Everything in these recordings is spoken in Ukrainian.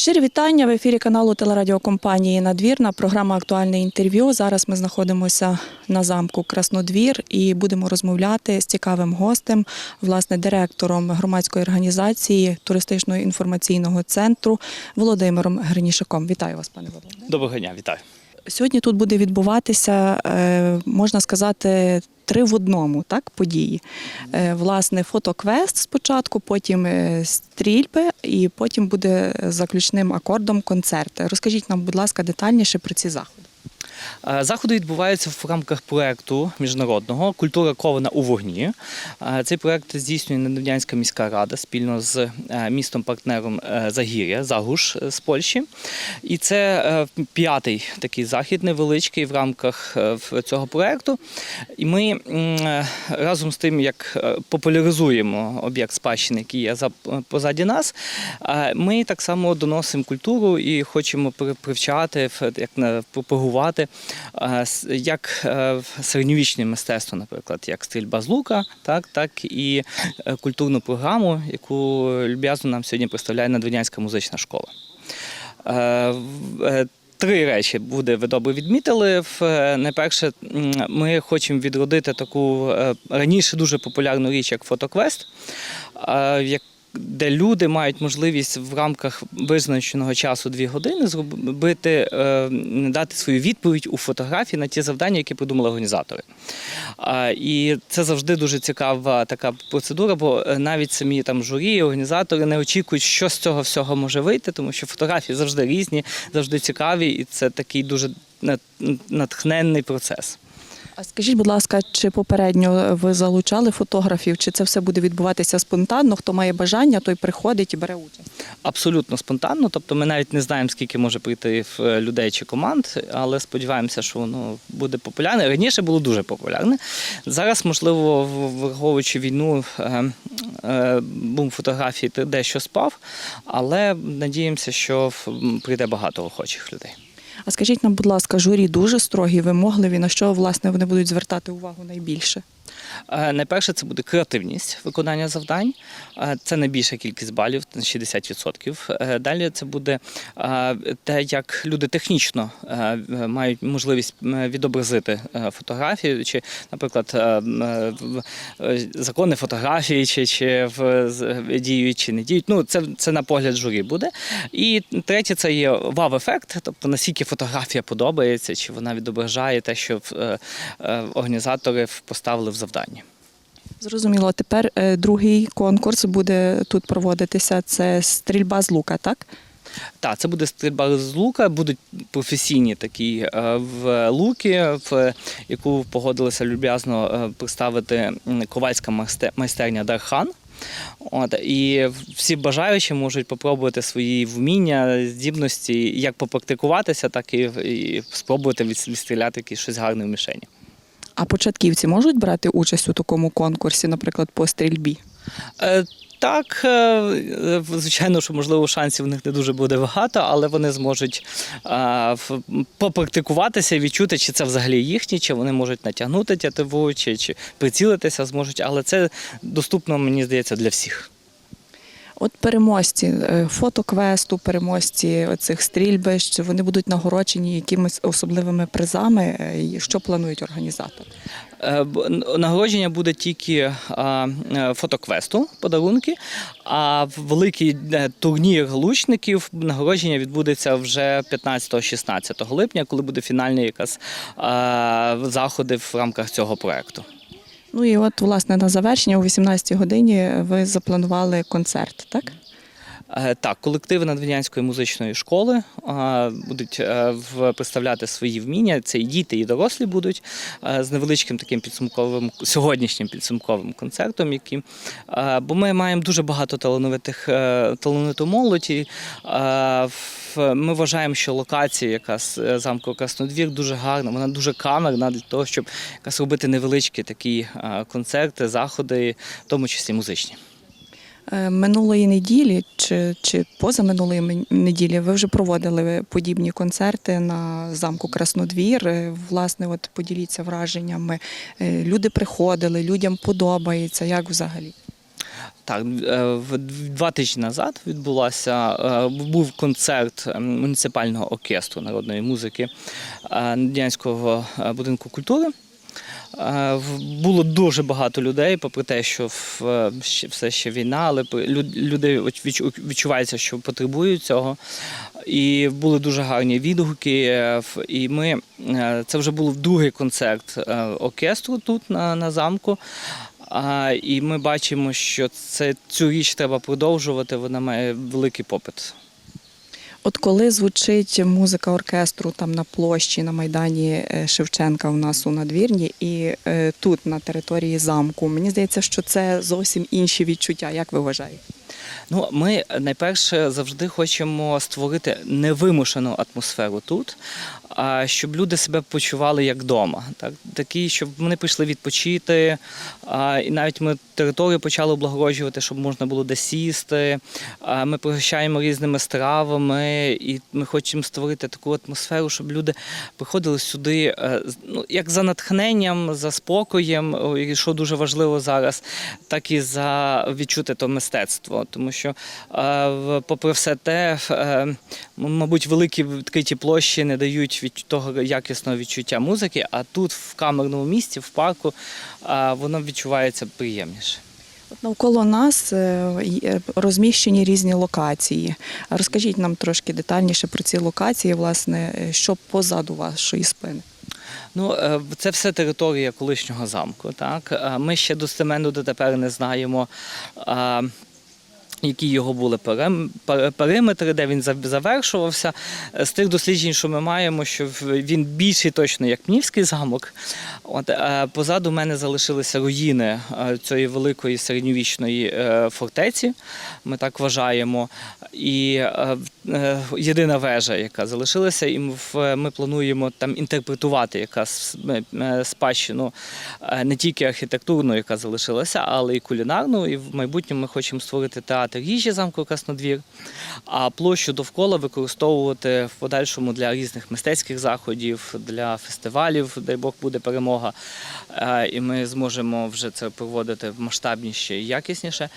Щирі вітання в ефірі каналу телерадіокомпанії Надвірна. Програма Актуальне інтерв'ю. Зараз ми знаходимося на замку Краснодвір і будемо розмовляти з цікавим гостем, власне, директором громадської організації туристичного інформаційного центру Володимиром Гринішаком. Вітаю вас, пане Володимире. Доброго дня, вітаю. Сьогодні тут буде відбуватися, е, можна сказати, три в одному так, події. Е, Власне, фотоквест спочатку, потім е, стрільби, і потім буде заключним акордом концерт. Розкажіть нам, будь ласка, детальніше про ці заходи. Е, Заходи відбуваються в рамках проекту міжнародного Культура кована у вогні. Е, Цей проект здійснює Надвірнянська міська рада спільно з е, містом-партнером Загір'я, Загуш з Польщі. І це п'ятий такий захід невеличкий в рамках цього проекту. І ми разом з тим, як популяризуємо об'єкт спадщини, який є позаді нас, ми так само доносимо культуру і хочемо при- привчати, як пропагувати як е, середньовічне мистецтво, наприклад, як стрільба з лука, так, так і е, культурну програму, яку люб'язно нам сьогодні представляє Надвірнянська музична школа. Е, Три речі буде ви добре відмітили. Найперше, ми хочемо відродити таку раніше дуже популярну річ, як фотоквест, де люди мають можливість в рамках визначеного часу дві години зробити, е, дати свою відповідь у фотографії на ті завдання, які придумали організатори. І це завжди дуже цікава така процедура, бо е, навіть самі там журі, організатори не очікують, що з цього всього може вийти, тому що фотографії завжди різні, завжди цікаві, і це такий дуже натхненний процес. А скажіть, будь ласка, чи попередньо ви залучали фотографів, чи це все буде відбуватися спонтанно? Хто має бажання, той приходить і бере участь? Абсолютно спонтанно. Тобто ми навіть не знаємо, скільки може прийти е, людей чи команд, але сподіваємося, що воно буде популярне. Раніше було дуже популярне. Зараз, можливо, враховуючи війну, е, е, бум фотографій дещо спав, але надіємося, що прийде багато охочих людей. А скажіть нам, будь ласка, журі дуже строгі, вимогливі, на що власне вони будуть звертати увагу найбільше? Е, Найперше це буде креативність виконання завдань. Е, Це найбільша кількість балів, 60%. Е, Далі це буде те, як люди технічно мають можливість відобразити фотографію, чи, наприклад, закони фотографії, чи, чи діють, чи не діють. Ну, це, це на погляд журі буде. І третє це є вау-ефект, тобто наскільки фотографія подобається, чи вона відображає те, що організатори поставили в завданні. Зрозуміло. Тепер е, другий конкурс буде тут проводитися. Це стрільба з лука, так? Так, це буде стрільба з лука, будуть професійні такі е, в луки, в яку погодилися люб'язно е, представити ковальська майстерня Дархан. От, і всі бажаючі можуть попробувати свої вміння, здібності, як попрактикуватися, так і, і спробувати відстріляти якесь щось гарне в мішені. А початківці можуть брати участь у такому конкурсі, наприклад, по стрільбі? Е, Так, е, звичайно, що можливо шансів у них не дуже буде багато, але вони зможуть е, в- попрактикуватися відчути, чи це взагалі їхні, чи вони можуть натягнути тятиву, чи, чи прицілитися зможуть. Але це доступно, мені здається, для всіх. От переможці е, фотоквесту, переможці цих стрільбищ, вони будуть нагороджені якимись особливими призами. е, Що планують організатори? Е, Нагородження буде тільки фотоквесту, подарунки, а великий турнір лучників нагородження відбудеться вже 15-16 липня, коли буде фінальні якраз заходи в рамках цього проекту. Ну і от, власне, на завершення о 18-й годині ви запланували концерт, так? Е, Так, колективи Надвірнянської музичної школи е, будуть е, представляти свої вміння. Це і діти, і дорослі будуть з невеличким таким підсумковим сьогоднішнім підсумковим концертом. Е, бо ми маємо дуже багато талановитих талановиту молодь. і, в- Ми вважаємо, що локація, яка замку Краснодвір, дуже гарна, вона дуже камерна для того, щоб якраз робити невеличкі такі концерти, заходи, в тому числі музичні. Е, Минулої неділі чи, чи позаминулої неділі ви вже проводили подібні концерти на замку Краснодвір. Е, Власне, от поділіться враженнями. Е, Люди приходили, людям подобається. Як взагалі? Так, два тижні назад відбулася був концерт муніципального оркестру народної музики Надянського будинку культури. Е, Було дуже багато людей, попри те, що е, все ще війна, але люди відчу- відчувається, що потребують цього. І були дуже гарні відгуки. е, І ми це вже був другий концерт оркестру тут на, на замку. І ми бачимо, що це, цю річ треба продовжувати, вона має великий попит. От коли звучить музика оркестру там на площі на майдані е, Шевченка у нас у надвірні, і е, тут на території замку, мені здається, що це зовсім інші відчуття. Як ви вважаєте? Ну, ми найперше завжди хочемо створити невимушену атмосферу тут, а щоб люди себе почували як вдома. Так? Такі, щоб вони прийшли відпочити. І навіть ми територію почали облагороджувати, щоб можна було де сісти. Ми пригощаємо різними стравами, і ми хочемо створити таку атмосферу, щоб люди приходили сюди е, ну, як за натхненням, за спокоєм, що дуже важливо зараз, так і за відчути то мистецтво. Тому що, е, попри все те, е, мабуть, великі відкриті площі не дають від того якісного відчуття музики, а тут, в камерному місці, в парку, е, воно відчувається приємніше. От навколо нас розміщені різні локації. Розкажіть нам трошки детальніше про ці локації, власне, що позаду вашої спини. Ну, це все територія колишнього замку. Так? Ми ще достеменно дотепер не знаємо. Які його були периметри, де він завершувався. Е, З тих досліджень, що ми маємо, що він більший точно як Пнівський замок. От е, позаду мене залишилися руїни е, цієї великої середньовічної фортеці. Ми так вважаємо. І єдина вежа, яка залишилася, і ми плануємо там інтерпретувати якраз е, е, спадщину е, не тільки архітектурну, яка залишилася, але і кулінарну. І в майбутньому ми хочемо створити театр їжі замку Краснодвір, а площу довкола використовувати в подальшому для різних мистецьких заходів, для фестивалів, дай Бог буде перемога. Е, І ми зможемо вже це проводити масштабніше і якісніше.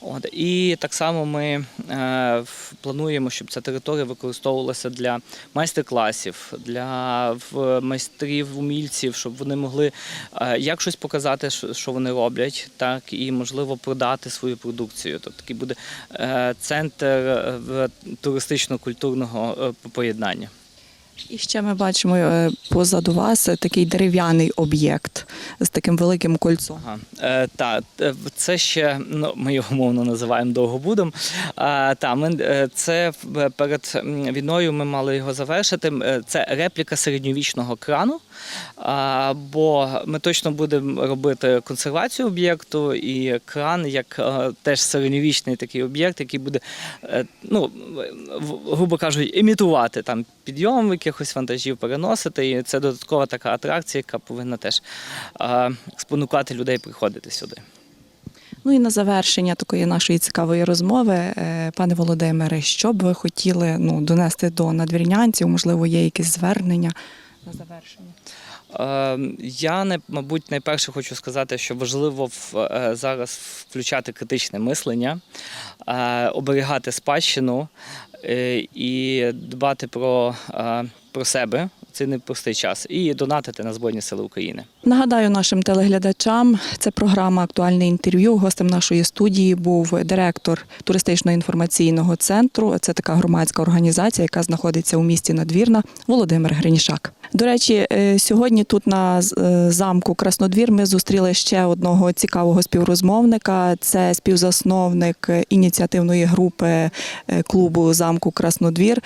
От і так само ми е, плануємо, щоб ця територія використовувалася для майстер-класів, для майстрів, умільців, щоб вони могли е, як щось показати, що вони роблять, так і можливо продати свою продукцію. Тобто такий буде е, центр е, туристично-культурного поєднання. І ще ми бачимо е, позаду вас е, такий дерев'яний об'єкт з таким великим кольцом. Ага. Е, та, е, це ще ну, ми його мовно називаємо довгобудом. А, та, ми, е, це перед війною ми мали його завершити. Е, Це репліка середньовічного крану. А, бо ми точно будемо робити консервацію об'єкту і кран як е, теж середньовічний такий об'єкт, який буде, е, ну, грубо кажучи, імітувати там підйом якихось вантажів, переносити. І це додаткова така атракція, яка повинна теж спонукати людей приходити сюди. Ну і на завершення такої нашої цікавої розмови, е, пане Володимире, що б ви хотіли ну, донести до надвірнянців? Можливо, є якісь звернення на завершення? Е, Я не мабуть найперше хочу сказати, що важливо е, зараз включати критичне мислення, оберігати спадщину і дбати про, про себе Це непростий час і донатити на Збройні Сили України. Нагадаю нашим телеглядачам, це програма Актуальне інтерв'ю. Гостем нашої студії був директор туристично-інформаційного центру. Це така громадська організація, яка знаходиться у місті Надвірна, Володимир Гринішак. До речі, е, сьогодні тут на е, замку Краснодвір ми зустріли ще одного цікавого співрозмовника. Це співзасновник ініціативної групи е, клубу замку Краснодвір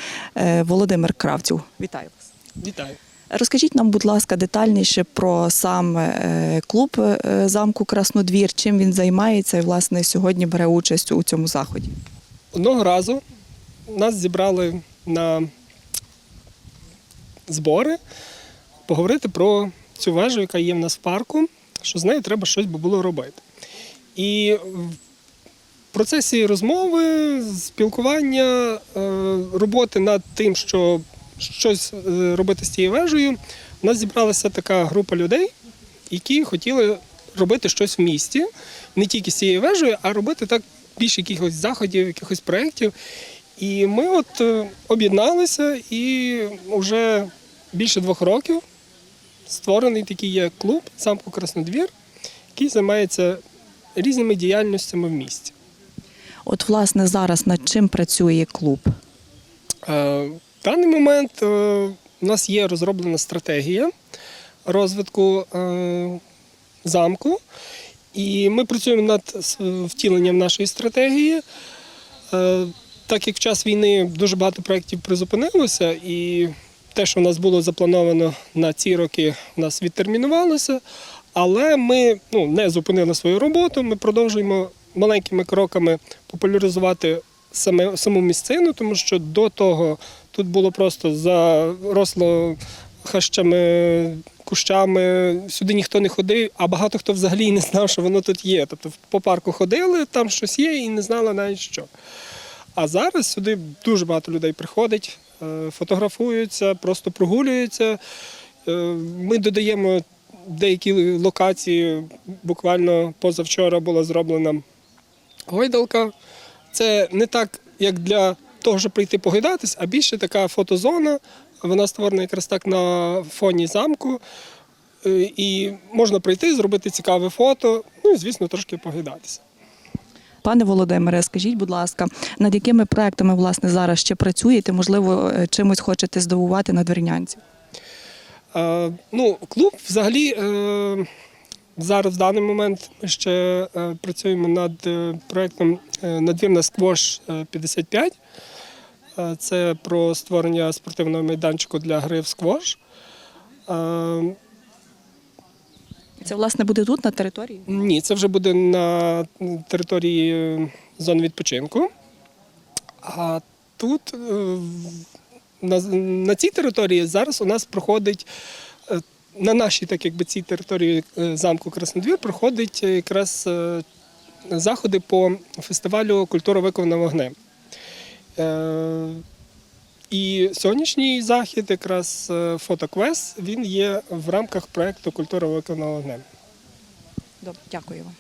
Володимир Кравців. Вітаю вас. Вітаю. Розкажіть нам, будь ласка, детальніше про сам клуб замку Краснодвір, чим він займається і власне сьогодні бере участь у цьому заході. Одного разу нас зібрали на збори поговорити про цю вежу, яка є в нас в парку, що з нею треба щось би було робити. І в процесі розмови, спілкування, е, роботи над тим, що щось е, робити з цією вежею, у нас зібралася така група людей, які хотіли робити щось в місті, не тільки з цією вежею, а робити так більше якихось заходів, якихось проєктів. І ми от е, об'єдналися і вже більше двох років створений такий є клуб замку Краснодвір, який займається різними діяльностями в місті. От, власне, зараз над чим працює клуб? Е, В даний момент е, у нас є розроблена стратегія розвитку е, замку, і ми працюємо над втіленням нашої стратегії. Так як в час війни дуже багато проєктів призупинилося, і те, що в нас було заплановано на ці роки, у нас відтермінувалося. Але ми ну, не зупинили свою роботу, ми продовжуємо маленькими кроками популяризувати саме, саму місцину, тому що до того тут було просто заросло хащами, кущами, сюди ніхто не ходив, а багато хто взагалі не знав, що воно тут є. Тобто по парку ходили, там щось є і не знали навіть що. А зараз сюди дуже багато людей приходить, е, фотографуються, просто прогулюються. Е, Ми додаємо деякі локації. Буквально позавчора була зроблена гойдалка. Це не так, як для того, щоб прийти погойдатись, а більше така фотозона. Вона створена якраз так на фоні замку. Е, І можна прийти, зробити цікаве фото, ну і, звісно, трошки погойдатися. Пане Володимире, скажіть, будь ласка, над якими проектами власне зараз ще працюєте? Можливо, е, чимось хочете здивувати надвірнянців? Е, Ну, клуб взагалі е, зараз в даний момент ми ще е, працюємо над е, проєктом е, Надвірна сквош е, 55. Е, Це про створення спортивного майданчику для гри в сквош. Е, Це власне буде тут на території? Ні, це вже буде на території е, зони відпочинку. А тут, е, на, на цій території, зараз у нас проходить, е, на нашій, так якби цій території замку Краснодвір, проходить якраз заходи по фестивалю Культура виконана вогнем. І сьогоднішній захід, якраз е, фотоквест, він є в рамках проєкту Культура виконала вогнем. Добре, дякую вам.